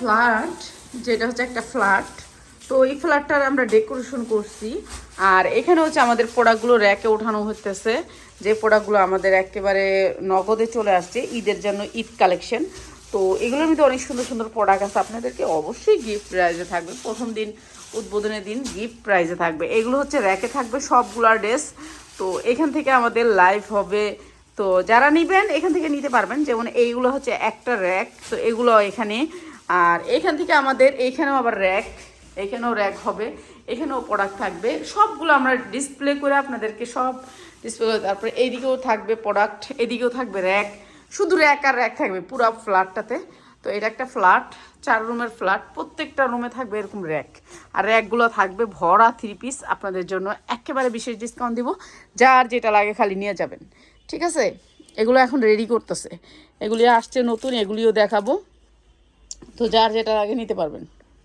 Flat, যেটা হচ্ছে একটা ফ্ল্যাট। তো এই ফ্ল্যাটটার আমরা ডেকোরেশন করছি। আর এখানে হচ্ছে আমাদের প্রোডাক্টগুলো র্যাকে ওঠানো হতেছে যে প্রোডাক্টগুলো আমাদের একেবারে নগদে চলে আসছে, ঈদের জন্য ঈদ কালেকশন। তো এগুলোর মধ্যে অনেক সুন্দর সুন্দর প্রোডাক্ট আছে। আপনাদেরকে অবশ্যই গিফট প্রাইজে থাকবে। প্রথম দিন, উদ্বোধনের দিন গিফট প্রাইজে থাকবে। এগুলো হচ্ছে র্যাকে থাকবে সবগুলার ড্রেস। তো এখান থেকে আমাদের লাইভ হবে। তো যারা নেবেন, এখান থেকে নিতে পারবেন। যেমন এইগুলো হচ্ছে একটা র্যাক। তো এগুলো এখানে আর এখান থেকে আমাদের এইখানেও আবার র্যাক এখানেও র্যাক হবে, এখানেও প্রোডাক্ট থাকবে। সবগুলো আমরা ডিসপ্লে করে আপনাদেরকে সব ডিসপ্লে করে, তারপরে এইদিকেও থাকবে প্রোডাক্ট এদিকেও থাকবে র্যাক শুধু র্যাক আর র্যাক থাকবে, পুরো ফ্ল্যাটটাতে তো এটা একটা ফ্ল্যাট চার রুমের ফ্ল্যাট প্রত্যেকটা রুমে থাকবে এরকম র্যাক আর র্যাকগুলো থাকবে ভরা থ্রি পিস আপনাদের জন্য একেবারে বিশেষ ডিসকাউন্ট দিব। যার যেটা লাগে খালি নিয়ে যাবেন। ঠিক আছে? এগুলো এখন রেডি করতেছে। এগুলি আসছে নতুন, এগুলিও দেখাবো। তো যার যেটার আগে নিতে পারবেন।